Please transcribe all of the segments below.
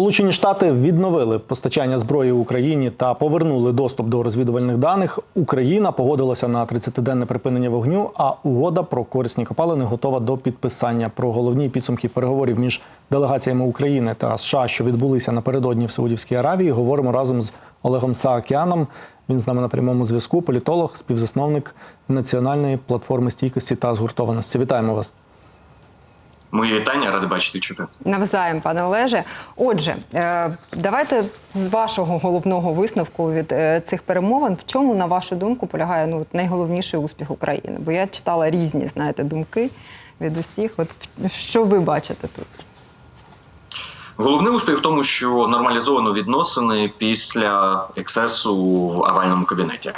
Сполучені Штати відновили постачання зброї Україні та повернули доступ до розвідувальних даних. Україна погодилася на 30-денне припинення вогню. А угода про корисні копалини готова до підписання. Про головні підсумки переговорів між делегаціями України та США, що відбулися напередодні в Саудівській Аравії, говоримо разом з Олегом Саакяном. Він з нами на прямому зв'язку. Політолог, співзасновник національної платформи стійкості та згуртованості. Вітаємо вас. Мої вітання, радий бачити і чути. Навзаєм, пане Олеже. Отже, е, давайте з вашого головного висновку від е, цих перемовин, в чому, на вашу думку, полягає ну, найголовніший успіх України? Бо я читала різні, знаєте, думки від усіх. От що ви бачите тут? Головний успіх в тому, що нормалізовано відносини після ексесу в овальному кабінеті.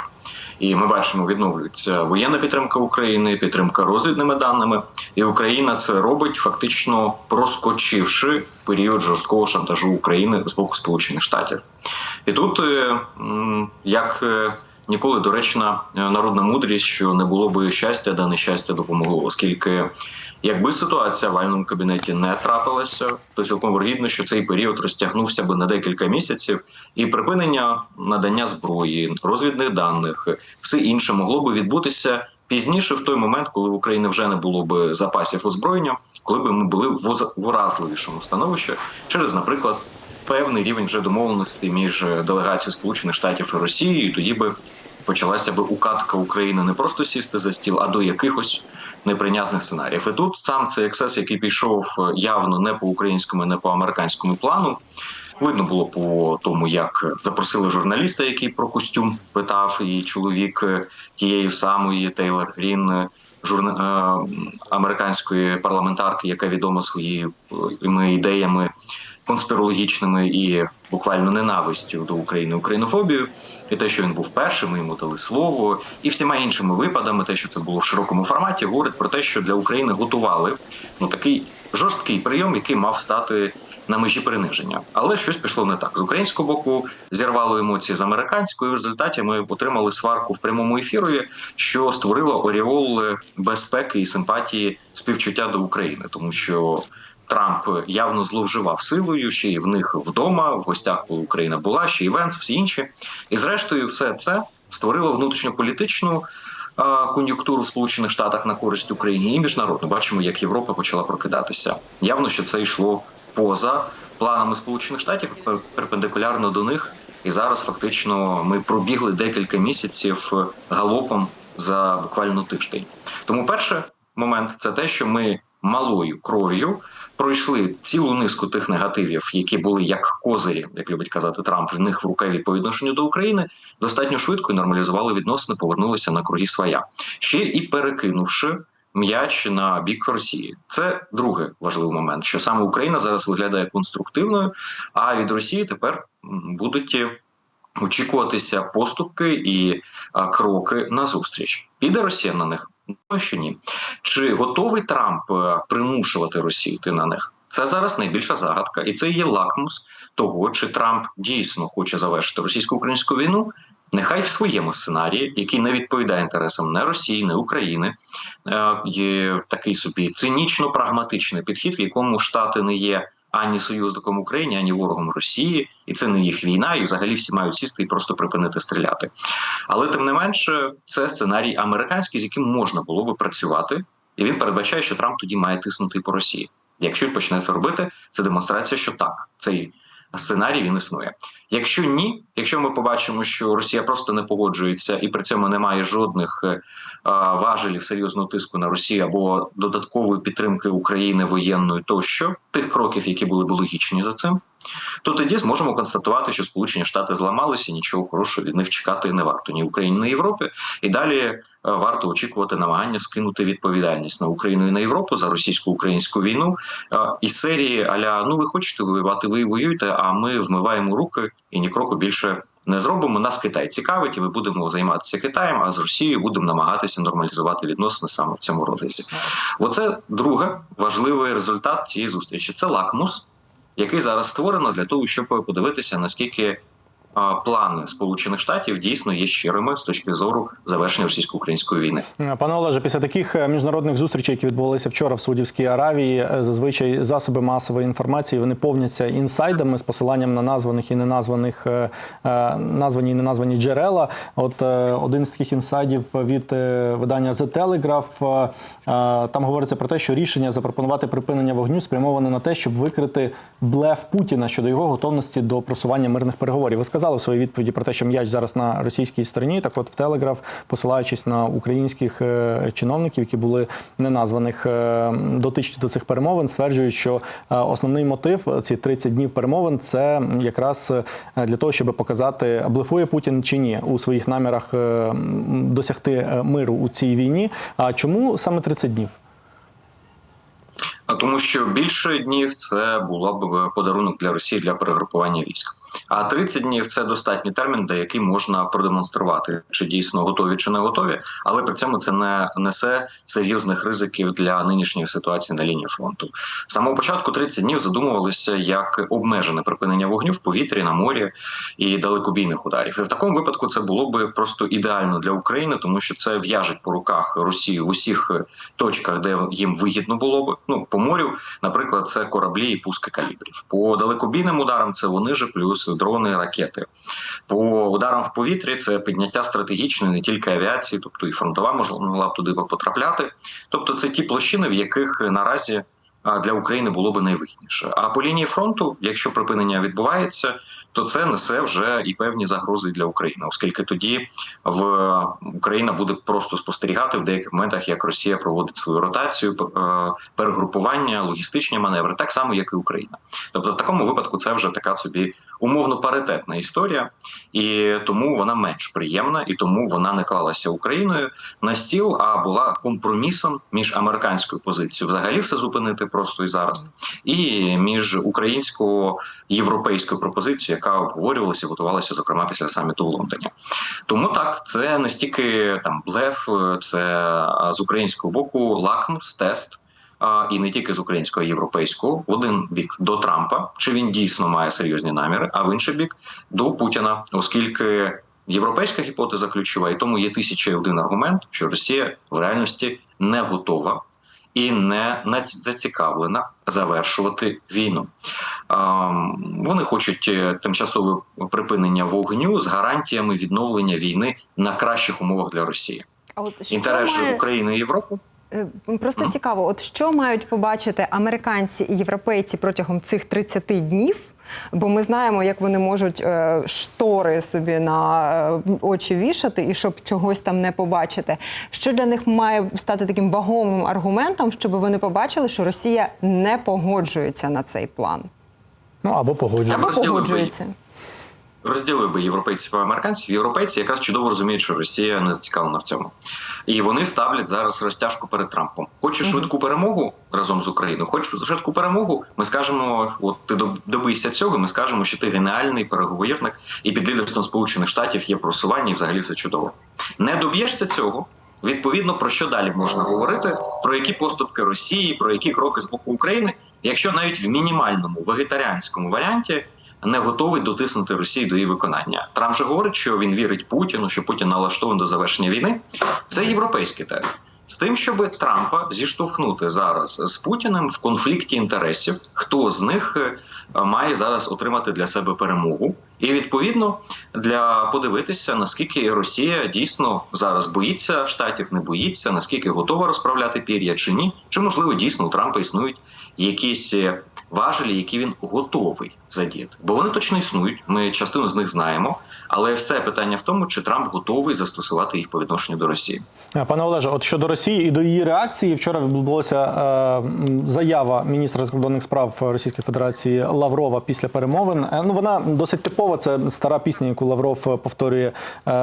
І ми бачимо, відновлюється воєнна підтримка України, підтримка розвідними даними, і Україна це робить фактично проскочивши період жорсткого шантажу України з боку Сполучених Штатів. І тут е, як е, ніколи доречна е, народна мудрість, що не було би щастя, да нещастя допомогло, оскільки. Якби ситуація в вальному кабінеті не трапилася, то цілком вірогідно, що цей період розтягнувся би на декілька місяців, і припинення надання зброї, розвідних даних, все інше могло би відбутися пізніше, в той момент, коли в Україні вже не було б запасів озброєння, коли б ми були в уразливішому становищі через, наприклад, певний рівень вже домовленості між делегацією Сполучених Штатів і Росією, тоді би почалася би укатка України не просто сісти за стіл, а до якихось неприйнятних сценаріїв. І тут сам цей ексес, який пішов е, явно не по українському, не по американському плану. Видно було по тому, як запросили журналіста, який про костюм питав, і чоловік е, тієї самої Тейлор Грін, е, журна... американської парламентарки, яка відома своїми ідеями конспірологічними і буквально ненавистю до України, українофобією, і те, що він був першим, ми йому дали слово, і всіма іншими випадами, те, що це було в широкому форматі, говорить про те, що для України готували ну такий жорсткий прийом, який мав стати на межі приниження. Але щось пішло не так. З українського боку зірвало емоції з американської. В результаті ми отримали сварку в прямому ефірі, що створило оріол безпеки і симпатії співчуття до України, тому що. Трамп явно зловживав силою ще й в них вдома, в гостях, коли Україна була, ще й всі інші. І зрештою, все це створило внутрішньополітичну кон'юнктуру в Сполучених Штатах на користь України і міжнародно. Бачимо, як Європа почала прокидатися. Явно, що це йшло поза планами Сполучених Штатів, перпендикулярно до них. І зараз фактично ми пробігли декілька місяців галопом за буквально тиждень. Тому перший момент це те, що ми малою кров'ю пройшли цілу низку тих негативів, які були як козирі, як любить казати Трамп, в них в рукаві по відношенню до України, достатньо швидко і нормалізували відносини, повернулися на круги своя, ще і перекинувши. М'яч на бік Росії, це другий важливий момент, що саме Україна зараз виглядає конструктивною, а від Росії тепер будуть очікуватися поступки і а, кроки на зустріч. Піде Росія на них? Ну що ні. Чи готовий Трамп е, примушувати Росію йти на них? Це зараз найбільша загадка, і це є лакмус того, чи Трамп дійсно хоче завершити російсько-українську війну. Нехай в своєму сценарії, який не відповідає інтересам не Росії, не України, е, є такий собі цинічно-прагматичний підхід, в якому Штати не є ані союзником України, ані ворогом Росії, і це не їх війна, і взагалі всі мають сісти і просто припинити стріляти. Але тим не менше, це сценарій американський, з яким можна було би працювати, і він передбачає, що Трамп тоді має тиснути по Росії. Якщо він почне це робити, це демонстрація, що так, цей сценарій він існує. Якщо ні, якщо ми побачимо, що Росія просто не погоджується і при цьому немає жодних е, важелів серйозного тиску на Росію або додаткової підтримки України воєнної, тощо тих кроків, які були б логічні за цим, то тоді зможемо констатувати, що Сполучені Штати зламалися, нічого хорошого від них чекати не варто ні Україні, ні Європі. І далі е, варто очікувати намагання скинути відповідальність на Україну і на Європу за російсько-українську війну е, із серії Аля: Ну ви хочете воювати, ви воюєте, а ми вмиваємо руки і ні кроку більше. Не зробимо нас Китай цікавить, і ми будемо займатися Китаєм, а з Росією будемо намагатися нормалізувати відносини саме в цьому розрізі. Оце другий важливий результат цієї зустрічі. Це лакмус, який зараз створено для того, щоб подивитися, наскільки плани Сполучених Штатів дійсно є щирими з точки зору завершення російсько-української війни. Пане Олеже, після таких е, міжнародних зустрічей, які відбувалися вчора в Саудівській Аравії, е, зазвичай засоби масової інформації вони повняться інсайдами з посиланням на названих і неназваних е, названі і неназвані джерела. От один з таких інсайдів від видання The Telegraph, там говориться про те, що рішення запропонувати припинення вогню спрямоване на те, щоб викрити блеф Путіна щодо його готовності до просування мирних переговорів. Ви сказали в своїй відповіді про те, що м'яч зараз на російській стороні. Так, от в Телеграф, посилаючись на українських е, чиновників, які були неназваних е, дотичні до цих перемовин, стверджують, що е, основний мотив ці 30 днів перемовин це якраз для того, щоб показати, блефує Путін чи ні у своїх намірах досягти миру у цій війні. А чому саме 30 днів? А тому, що більше днів це було б подарунок для Росії для перегрупування військ. А 30 днів це достатній термін, за який можна продемонструвати, чи дійсно готові, чи не готові, але при цьому це не несе серйозних ризиків для нинішньої ситуації на лінії фронту. З самого початку 30 днів задумувалися як обмежене припинення вогню в повітрі, на морі і далекобійних ударів. І в такому випадку це було би просто ідеально для України, тому що це в'яжеть по руках Росію в усіх точках, де їм вигідно було б. Ну по морю, наприклад, це кораблі і пуски калібрів. По далекобійним ударам це вони же плюс дрони, ракети. По ударам в повітрі це підняття стратегічної не тільки авіації, тобто і фронтова могла б туди потрапляти. Тобто, це ті площини, в яких наразі для України було би найвигідніше. А по лінії фронту, якщо припинення відбувається, то це несе вже і певні загрози для України, оскільки тоді в Україна буде просто спостерігати в деяких моментах, як Росія проводить свою ротацію, е, перегрупування, логістичні маневри, так само як і Україна. Тобто, в такому випадку це вже така собі умовно паритетна історія, і тому вона менш приємна, і тому вона не клалася Україною на стіл, а була компромісом між американською позицією, взагалі все зупинити просто і зараз, і між українсько-європейською пропозицією, яка обговорювалася, готувалася зокрема після саміту в Лондоні. Тому так, це не стільки там блеф, це з українського боку лакмус, тест. І не тільки з українського, а європейського в один бік до Трампа, чи він дійсно має серйозні наміри, а в інший бік до Путіна, оскільки європейська гіпотеза ключова, і тому є тисяча один аргумент, що Росія в реальності не готова і не зацікавлена завершувати війну. Вони хочуть е, тимчасове припинення вогню з гарантіями відновлення війни на кращих умовах для Росії. А от Інтерес має- України і Європи Е, Просто цікаво, от що мають побачити американці і європейці протягом цих 30 днів? Бо ми знаємо, як вони можуть е, штори собі на е, очі вішати, і щоб чогось там не побачити. Що для них має стати таким вагомим аргументом, щоб вони побачили, що Росія не погоджується на цей план Ну або погоджується. або погоджується. Розділив би європейців і американців. Європейці якраз чудово розуміють, що Росія не зацікавлена в цьому, і вони ставлять зараз розтяжку перед Трампом. Хочеш швидку перемогу разом з Україною? Хочеш швидку перемогу? Ми скажемо, от ти доб- добийся цього. Ми скажемо, що ти геніальний переговірник, і під лідерством Сполучених Штатів є просування, і взагалі все чудово. Не доб'єшся цього. Відповідно, про що далі можна говорити? Про які поступки Росії, про які кроки з боку України, якщо навіть в мінімальному вегетаріанському варіанті не готовий дотиснути Росію до її виконання. Трамп же говорить, що він вірить Путіну, що Путін налаштований до завершення війни. Це європейський тест. З тим, щоб Трампа зіштовхнути зараз з Путіним в конфлікті інтересів, хто з них е, має зараз отримати для себе перемогу, і відповідно для подивитися наскільки Росія дійсно зараз боїться штатів, не боїться, наскільки готова розправляти пір'я чи ні, чи можливо дійсно у Трампа існують якісь е, важелі, які він готовий задіяти, бо вони точно існують. Ми частину з них знаємо, але все питання в тому, чи Трамп готовий застосувати їх по відношенню до Росії. Пане Олеже, от щодо Росії і до її реакції, вчора відбулася е, заява міністра закордонних справ Російської Федерації Лаврова після перемовин. Е, ну вона досить типова. Це стара пісня, яку Лавров повторює е,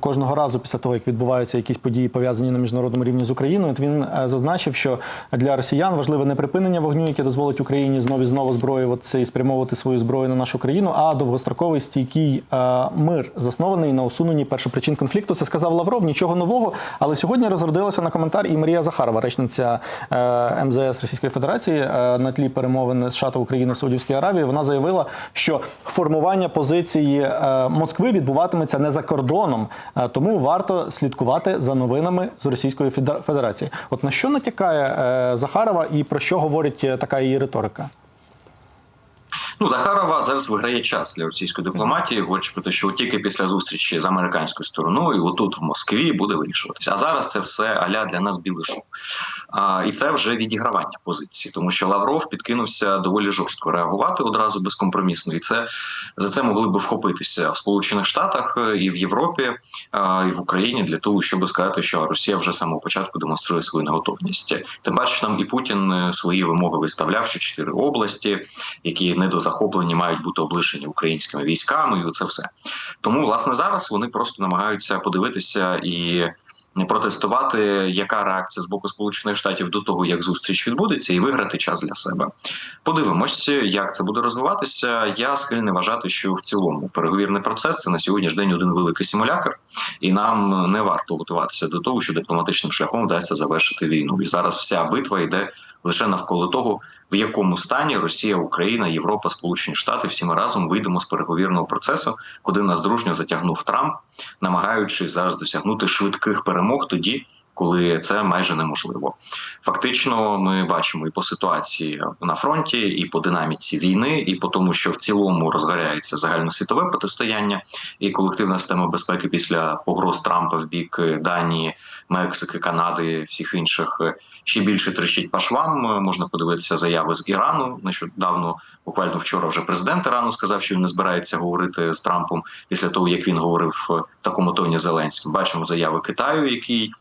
кожного разу після того, як відбуваються якісь події пов'язані на міжнародному рівні з Україною. От він е, зазначив, що для росіян важливе не припинення вогню, яке дозволить Україні знову і знову зброюватися і спрямовувати свою зброю на нашу країну, а довгостроковий стійкий е, мир, заснований на усуненні першопричин конфлікту. Це сказав Лавров. Нічого нового. Але сьогодні розродилася на коментар і Марія Захарова, речниця е, МЗС Російської Федерації е, на тлі перемовин США та України в Саудівській Аравії. Вона заявила, що формування позиції Москви відбуватиметься не за кордоном, тому варто слідкувати за новинами з Російської Федер- Федерації. От на що натякає Захарова і про що говорить така її риторика? Ну, Захарова зараз виграє час для російської дипломатії, говорячи про те, що тільки після зустрічі з американською стороною, отут в Москві буде вирішуватися. А зараз це все аля для нас білий шоу. А, і це вже відігравання позиції, тому що Лавров підкинувся доволі жорстко реагувати одразу безкомпромісно, і це за це могли би вхопитися в Сполучених Штатах е, і в Європі, а, і в Україні для того, щоб сказати, що Росія вже з самого початку демонструє свою неготовність. Тим паче, нам і Путін е, свої вимоги виставляв, що чотири області, які недозахоплені, мають бути облишені українськими військами, і це все. Тому, власне, зараз вони просто намагаються подивитися і протестувати, яка реакція з боку Сполучених Штатів до того, як зустріч відбудеться, і виграти час для себе. Подивимось, як це буде розвиватися. Я схильний вважати, що в цілому переговірний процес це на сьогоднішній день один великий симулятор, і нам не варто готуватися до того, що дипломатичним шляхом вдасться завершити війну. І зараз вся битва йде лише навколо того, в якому стані Росія, Україна, Європа, Сполучені Штати всі ми разом вийдемо з переговірного процесу, куди нас дружньо затягнув Трамп, намагаючись зараз досягнути швидких перемог тоді. Коли це майже неможливо, фактично, ми бачимо і по ситуації на фронті, і по динаміці війни, і по тому, що в цілому розгоряється загальносвітове протистояння і колективна система безпеки після погроз Трампа в бік Данії, Мексики, Канади, всіх інших ще більше трещить по швам. Можна подивитися заяви з Ірану. Нещодавно, буквально вчора, вже президент Ірану сказав, що він не збирається говорити з Трампом після того, як він говорив в такому тоні Зеленським. Бачимо заяви Китаю, який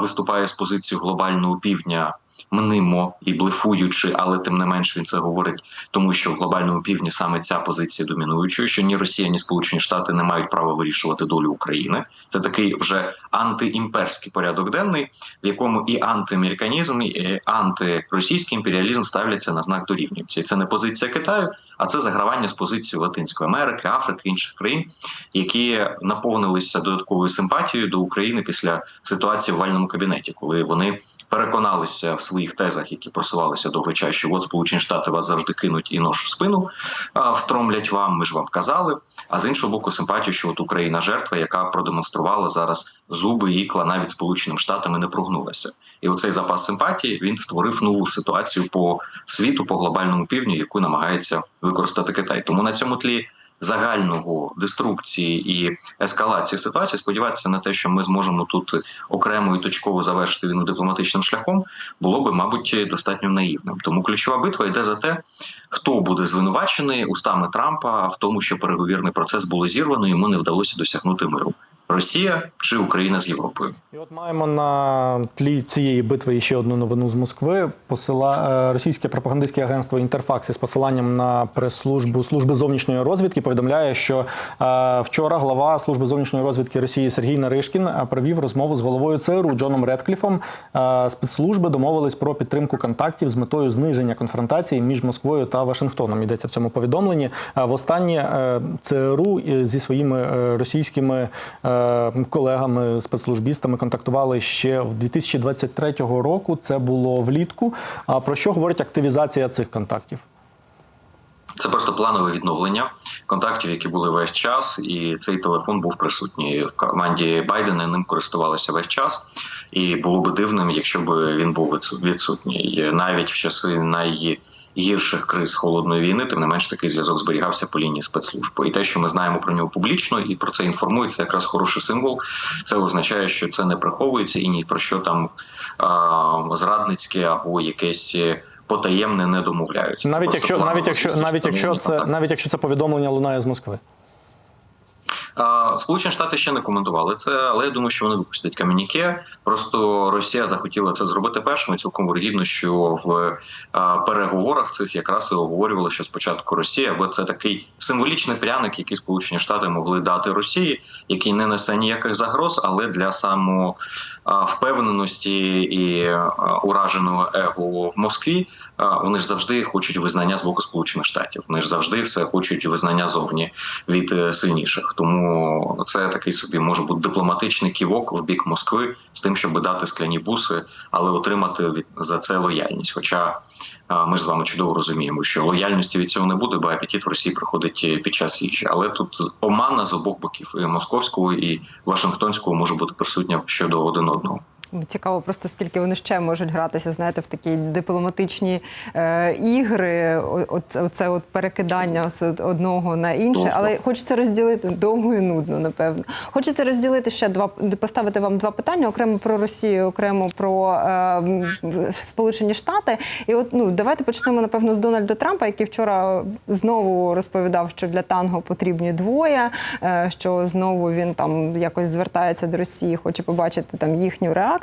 виступає з позиції глобального півдня. Мнимо і блефуючи, але тим не менш він це говорить, тому що в глобальному півдні саме ця позиція домінуючою, що ні Росія, ні Сполучені Штати не мають права вирішувати долю України. Це такий вже антиімперський порядок денний, в якому і антиамериканізм, і антиросійський імперіалізм ставляться на знак дорівнюються. І це не позиція Китаю, а це загравання з позицією Латинської Америки, Африки інших країн, які наповнилися додатковою симпатією до України після ситуації в вальному кабінеті, коли вони переконалися в своїх тезах, які просувалися довгий час, що от Сполучені Штати вас завжди кинуть і нож в спину а, встромлять вам. Ми ж вам казали. А з іншого боку, симпатію, що от Україна жертва, яка продемонструвала зараз зуби і ікла навіть Сполученим Штатам і не прогнулася. І оцей запас симпатії він створив нову ситуацію по світу, по глобальному півдню, яку намагається використати Китай. Тому на цьому тлі загального деструкції і ескалації ситуації сподіватися на те, що ми зможемо тут окремо і точково завершити війну дипломатичним шляхом, було би, мабуть, достатньо наївним. Тому ключова битва йде за те, хто буде звинувачений устами Трампа в тому, що переговірний процес було зірвано, йому не вдалося досягнути миру. Росія чи Україна з Європою. І от маємо на тлі цієї битви ще одну новину з Москви. Посила е, російське пропагандистське агентство Інтерфакс із посиланням на прес-службу служби зовнішньої розвідки повідомляє, що е, вчора глава служби зовнішньої розвідки Росії Сергій Наришкін е, провів розмову з головою ЦРУ Джоном Редкліфом. Спецслужби домовились про підтримку контактів з метою зниження конфронтації між Москвою та Вашингтоном. Йдеться в цьому повідомленні. Востаннє ЦРУ зі своїми російськими колегами, спецслужбістами контактували ще в 2023 року. Це було влітку. А про що говорить активізація цих контактів? Це просто планове відновлення контактів, які були весь час, і цей телефон був присутній в команді Байдена. Ним користувалися весь час, і було би дивним, якщо б він був відсутній навіть в часи найгірших криз холодної війни. Тим не менш такий зв'язок зберігався по лінії спецслужб. І те, що ми знаємо про нього публічно, і про це інформується, якраз хороший символ. Це означає, що це не приховується і ні про що там а, зрадницьке або якесь потаємне не домовляються. Навіть якщо навіть якщо навіть якщо це навіть якщо це повідомлення лунає з Москви. Сполучені Штати ще не коментували це, але я думаю, що вони випустять камініке. Просто Росія захотіла це зробити першим. Цілком вирогідно, що в переговорах цих якраз і оговорювали, що спочатку Росія, бо це такий символічний пряник, який Сполучені Штати могли дати Росії, який не несе ніяких загроз, але для само а, впевненості і ураженого его в Москві вони ж завжди хочуть визнання з боку Сполучених Штатів. Вони ж завжди все хочуть визнання зовні від е, сильніших. Тому це такий собі може бути дипломатичний ківок в бік Москви з тим, щоб дати скляні буси, але отримати від за це лояльність. Хоча ми ж з вами чудово розуміємо, що лояльності від цього не буде, бо апетит в Росії приходить е, під час їжі. Але тут омана з обох боків і московського і Вашингтонського може бути присутня щодо один одного. Цікаво, просто скільки вони ще можуть гратися, знаєте, в такі дипломатичні е, ігри. О- От це от перекидання з одного на інше, але хочеться розділити довго і нудно, напевно. Хочеться розділити ще два поставити вам два питання: окремо про Росію, окремо про е, Сполучені Штати. І от ну давайте почнемо напевно з Дональда Трампа, який вчора знову розповідав, що для танго потрібні двоє, е, що знову він там якось звертається до Росії, хоче побачити там їхню реакцію.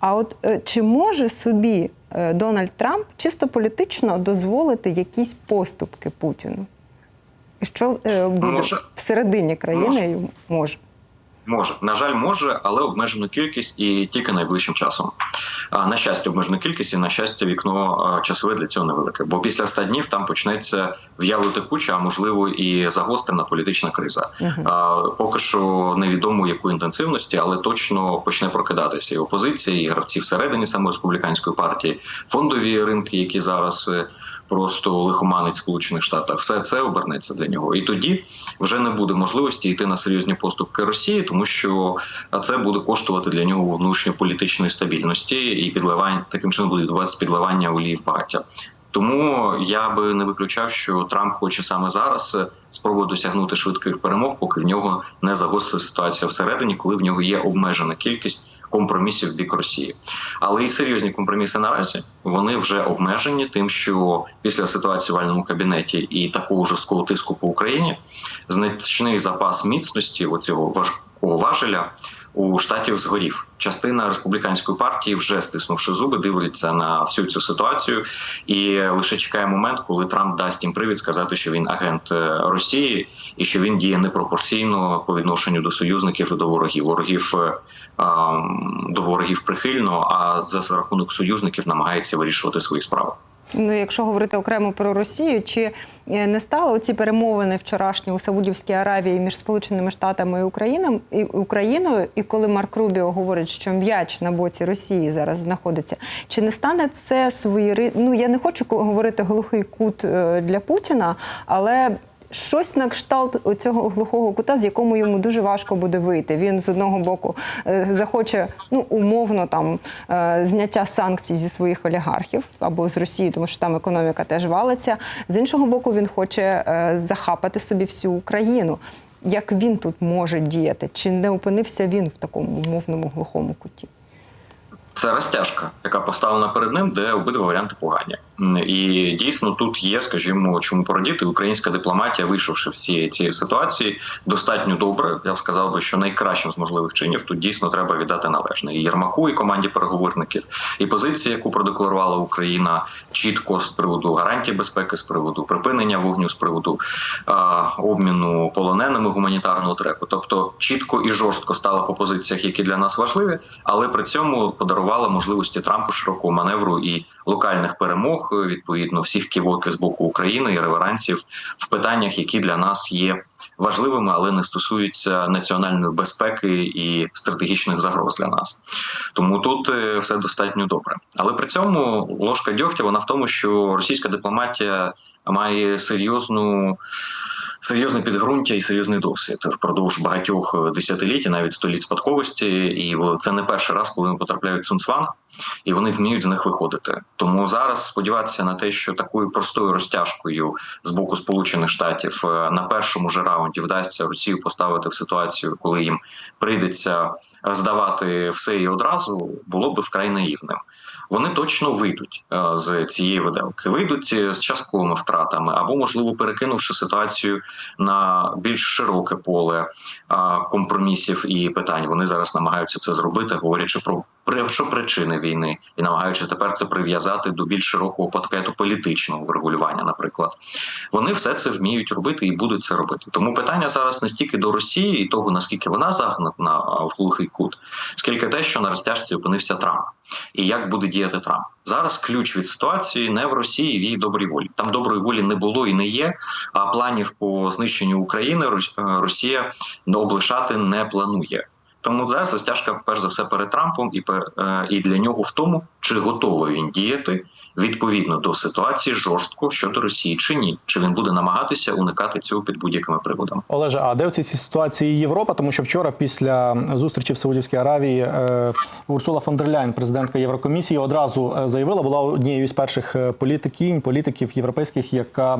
А от е, чи може собі е, Дональд Трамп чисто політично дозволити якісь поступки Путіну? І що е, буде Може. всередині країни Може. Може? На жаль, може, але обмежену кількість і тільки найближчим часом. А, На щастя, обмежену кількість і на щастя, вікно часове для цього невелике. Бо після 100 днів там почнеться в'яло текуча, а можливо і загострена політична криза. А, Поки що невідомо якої інтенсивності, але точно почне прокидатися і опозиція, і гравці всередині самої республіканської партії, фондові ринки, які зараз. Просто лихоманить Сполучених Штатах, все це обернеться для нього, і тоді вже не буде можливості йти на серйозні поступки Росії, тому що це буде коштувати для нього внутрішньополітичної стабільності і підливання таким чином буде відбуватися підливання олії в багаття. Тому я би не виключав, що Трамп хоче саме зараз спробувати досягнути швидких перемог, поки в нього не загостриться ситуація всередині, коли в нього є обмежена кількість компромісів в бік Росії. Але і серйозні компроміси наразі вони вже обмежені тим, що після ситуації в вальному кабінеті і такого жорсткого тиску по Україні значний запас міцності оцього важкого важеля у штатів згорів. Частина республіканської партії, вже стиснувши зуби, дивляться на всю цю ситуацію і лише чекає момент, коли Трамп дасть їм привід сказати, що він агент е, Росії і що він діє непропорційно по відношенню до союзників і до ворогів. Ворогів е, до ворогів прихильно, а за рахунок союзників намагається вирішувати свої справи. Ну, якщо говорити окремо про Росію, чи е, не стали ці перемовини вчорашні у Саудівській Аравії між Сполученими Штатами і Україною, і Україною, і коли Марк Рубіо говорить, що м'яч на боці Росії зараз знаходиться, чи не стане це свої ну я не хочу говорити глухий кут е, для Путіна, але Щось на кшталт цього глухого кута, з якому йому дуже важко буде вийти. Він з одного боку е, захоче ну умовно там е, зняття санкцій зі своїх олігархів або з Росії, тому що там економіка теж валиться. З іншого боку, він хоче е, захапати собі всю Україну. Як він тут може діяти? Чи не опинився він в такому умовному глухому куті? Це розтяжка, яка поставлена перед ним, де обидва варіанти погані. І дійсно тут є, скажімо, чому порадіти. Українська дипломатія, вийшовши в цієї цієї ситуації, достатньо добре. Я б сказав би, що найкращим з можливих чинів тут дійсно треба віддати належне і Єрмаку, і команді переговорників, і позиція, яку продекларувала Україна чітко з приводу гарантій безпеки, з приводу припинення вогню, з приводу а, обміну полоненими гуманітарного треку. Тобто чітко і жорстко стала по позиціях, які для нас важливі, але при цьому подарувала можливості Трампу широкого маневру і локальних перемог, е, відповідно всіх ківоків з боку України і реверансів в питаннях, які для нас є. Важливими, але не стосуються національної безпеки і стратегічних загроз для нас. Тому тут е, все достатньо добре. Але при цьому ложка дьогтя вона в тому, що російська дипломатія має серйозну. Серйозне підґрунтя і серйозний досвід впродовж багатьох е, десятиліть, і навіть століть спадковості, і це не перший раз, коли вони потрапляють в Сунцванг, і вони вміють з них виходити. Тому зараз сподіватися на те, що такою простою розтяжкою з боку Сполучених Штатів е, на першому ж раунді вдасться Росію поставити в ситуацію, коли їм прийдеться здавати все і одразу, було би вкрай наївним. Вони точно вийдуть е, з цієї виделки, вийдуть е, з частковими втратами, або можливо перекинувши ситуацію на більш широке поле компромісів і питань. Вони зараз намагаються це зробити, говорячи про причини війни, і намагаючись тепер це прив'язати до більш широкого пакету політичного врегулювання, наприклад, вони все це вміють робити і будуть це робити. Тому питання зараз не стільки до Росії і того, наскільки вона загнана в глухий кут, скільки те, що на розтяжці опинився Трамп, і як буде діяти Трамп. Зараз ключ від ситуації не в Росії, в її добрій волі. Там доброї волі не було і не є. А планів по знищенню України е, Росія облишати не планує. Тому зараз тяжка перш за все перед Трампом і е, і для нього в тому, чи готовий він діяти відповідно до ситуації жорстко щодо Росії, чи ні, чи він буде намагатися уникати цього під будь-якими приводами. Олеже, а де в цій ситуації Європа? Тому що вчора, після зустрічі в Саудівській Аравії, е, Урсула фон дер Ляйн, президентка Єврокомісії, одразу е, заявила, була однією з перших е, політикінь, політиків європейських, яка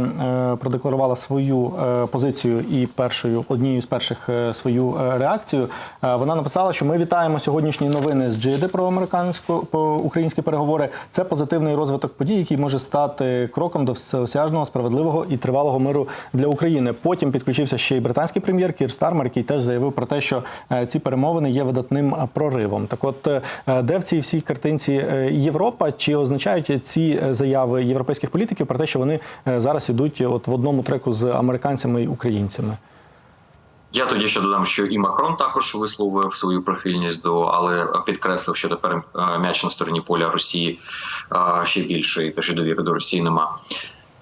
продекларувала свою позицію і першою однією з перших свою реакцію. Вона написала, що ми вітаємо сьогоднішні новини з Джиди про американсько по українські переговори. Це позитивний розвиток подій, який може стати кроком до всеосяжного, справедливого і тривалого миру для України. Потім підключився ще й британський прем'єр Кір Стармер, який теж заявив про те, що е, ці перемовини є видатним е, проривом. Так, от е, де в цій всій картинці Європа? Чи означають ці заяви європейських політиків про те, що вони зараз ідуть от в одному треку з американцями і українцями? Я тоді ще додам, що і Макрон також висловив свою прихильність до, але підкреслив, що тепер е, м'яч на стороні поля Росії е, ще більше, і те, що довіри до Росії нема.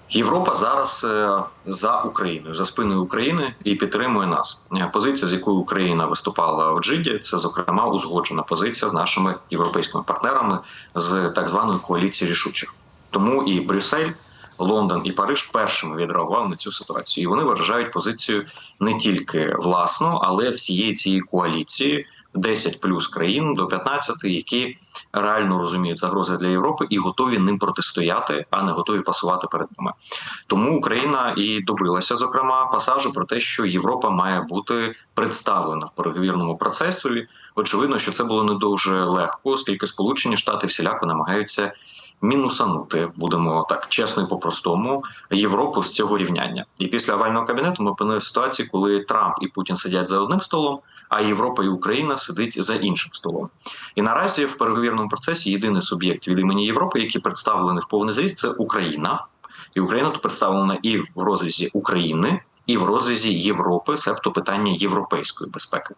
Європа зараз е, за Україною, за спиною України і підтримує нас. Позиція, з якою Україна виступала в Джиді, це зокрема узгоджена позиція з нашими європейськими партнерами з так званої коаліції рішучих. Тому і Брюссель, Лондон і Париж першими відреагували на цю ситуацію. І вони виражають позицію не тільки власну, але всієї цієї коаліції 10 плюс країн до 15, які реально розуміють загрози для Європи і готові ним протистояти, а не готові пасувати перед ними. Тому Україна і добилася зокрема пасажу про те, що Європа має бути представлена в переговірному процесі. Очевидно, що це було не дуже легко, оскільки Сполучені Штати всіляко намагаються мінусанути, будемо так чесно і по-простому, Європу з цього рівняння. І після овального кабінету ми опинилися в ситуації, коли Трамп і Путін сидять за одним столом, а Європа і Україна сидить за іншим столом. І наразі в переговірному процесі єдиний суб'єкт від імені Європи, який представлений в повний зріст, це Україна. І Україна тут представлена і в розрізі України, і в розрізі Європи, себто питання європейської безпеки.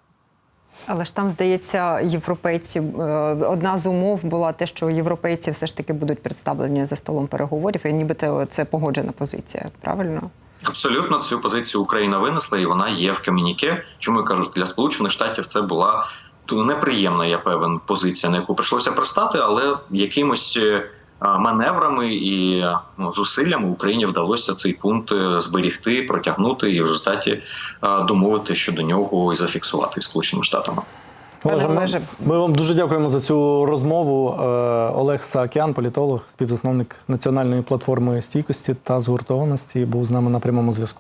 Але ж там, здається, європейці е, одна з умов була те, що європейці все ж таки будуть представлені за столом переговорів, і нібито це погоджена позиція. Правильно? Абсолютно цю позицію Україна винесла, і вона є в комюніке. Чому я кажу, для Сполучених Штатів це була неприємна, я певен, позиція, на яку прийшлося пристати, але якимось е, маневрами і ну, зусиллями Україні вдалося цей пункт е, зберігти, протягнути і в результаті е, домовити щодо нього і зафіксувати із Сполученими Штатами. Олеже, ми- Ми вам дуже дякуємо за цю розмову. Е, Олег Саакян, політолог, співзасновник національної платформи стійкості та згуртованості, був з нами на прямому зв'язку.